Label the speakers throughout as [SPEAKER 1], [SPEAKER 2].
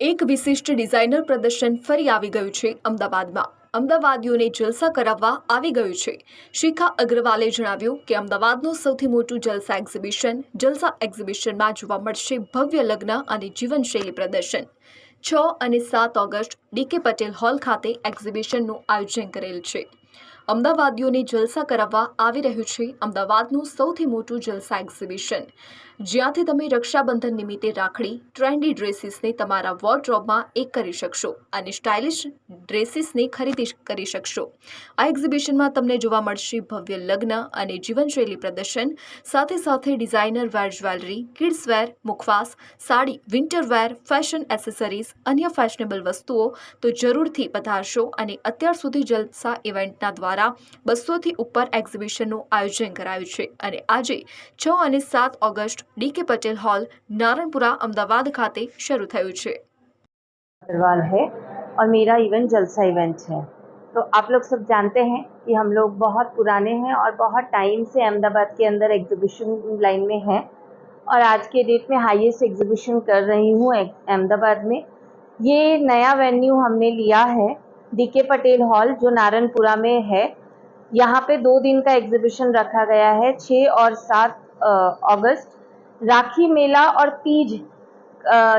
[SPEAKER 1] એક વિશિષ્ટ ડિઝાઇનર પ્રદર્શન ફરી આવી ગયું છે અમદાવાદમાં. અમદાવાદીઓને જલસા કરાવવા આવી ગયું છે. શિખા અગ્રવાલે જણાવ્યું કે અમદાવાદનું સૌથી મોટું જલસા એક્ઝિબિશન, જલસા એક્ઝિબિશનમાં જોવા મળશે ભવ્ય લગ્ન અને જીવનશૈલી પ્રદર્શન. છ અને સાત ઓગસ્ટ ડીકે પટેલ હોલ ખાતે એક્ઝિબિશનનું આયોજન કરેલ છે. અમદાવાદીઓને જલસા કરાવવા આવી રહ્યું છે અમદાવાદનું સૌથી મોટું જલસા એક્ઝિબિશન જ્યાંથી તમે રક્ષાબંધન નિમિત્તે રાખડી ટ્રેન્ડી ડ્રેસીસને તમારા વોર્ડરોબમાં એક કરી શકશો અને સ્ટાઇલિશ ડ્રેસીસને ખરીદી કરી શકશો. આ એક્ઝિબિશનમાં તમને જોવા મળશે ભવ્ય લગ્ન અને જીવનશૈલી પ્રદર્શન, સાથે સાથે designer wear jewellery kids wear મુખવાસ, sari winter wear fashion accessories અન્ય ફેશનેબલ વસ્તુઓ તો જરૂરથી પધારશો અને અત્યાર સુધી જલસા ઇવેન્ટના દ્વારા બસોથી ઉપર એક્ઝિબિશનનું આયોજન કરાયું છે અને આજે છ અને સાત August DK Patel hall Naranpura Ahmedabad ખાતે શરૂ થયું છે
[SPEAKER 2] अग्रवाल है और मेरा इवेंट जलसा इवेंट है तो आप लोग सब जानते हैं कि हम लोग बहुत पुराने हैं और बहुत टाइम से अहमदाबाद के अंदर एग्जीबिशन लाइन में हैं और आज के डेट में हाईएस्ट एग्जीबिशन कर रही हूँ एक- अहमदाबाद में ये नया वेन्यू हमने लिया है डीके पटेल हॉल, जो नारायणपुरा में है। यहाँ पे दो दिन का एग्जीबिशन रखा गया है छः और सात अगस्त। राखी मेला और तीज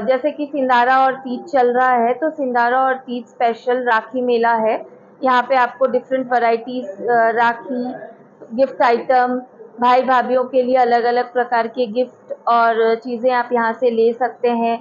[SPEAKER 2] जैसे कि सिंदारा और तीज चल रहा है तो सिंदारा और तीज स्पेशल राखी मेला है। यहाँ पे आपको different varieties rakhi gift item भाई भाभीियों के लिए अलग अलग प्रकार के गिफ्ट और चीज़ें आप यहाँ से ले सकते हैं।